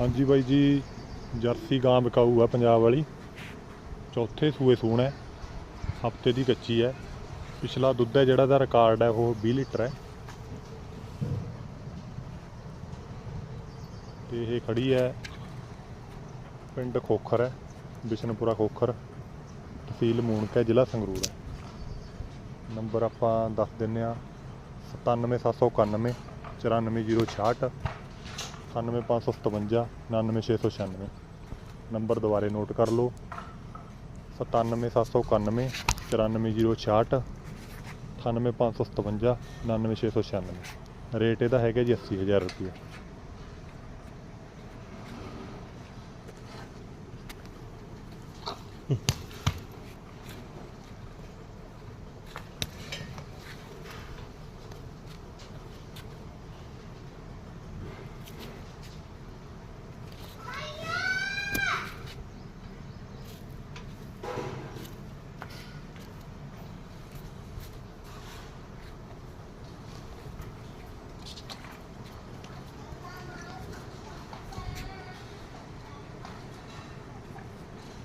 ਹਾਂਜੀ ਬਾਈ ਜੀ, ਜਰਸੀ ਗਾਂ ਵਿਕਾਊ ਆ ਪੰਜਾਬ ਵਾਲੀ। ਚੌਥੇ ਸੂਏ ਸੂਣ ਹੈ, ਹਫ਼ਤੇ ਦੀ ਕੱਚੀ ਹੈ। ਪਿਛਲਾ ਦੁੱਧ ਹੈ ਜਿਹੜਾ ਦਾ ਰਿਕਾਰਡ ਹੈ, ਉਹ 20 ਲੀਟਰ ਹੈ। ਤੇ ਇਹ ਖੜੀ ਹੈ, ਪਿੰਡ ਖੋਖਰ ਹੈ, ਬਿਸ਼ਨਪੁਰਾ ਖੋਖਰ, ਤਹਿਸੀਲ ਮੂਣਕਾ ਜ਼ਿਲ੍ਹਾ ਸੰਗਰੂਰ ਹੈ। ਨੰਬਰ ਆਪਾਂ ਦੱਸ ਦਿੰਨੇ ਆ 97791 94066 98557 99696 ਨੰਬਰ ਦੁਬਾਰੇ ਨੋਟ ਕਰ ਲਓ। 97791 94066 98557 99696 ਰੇਟ ਇਹਦਾ ਹੈਗਾ ਜੀ 80000 ਰੁਪਏ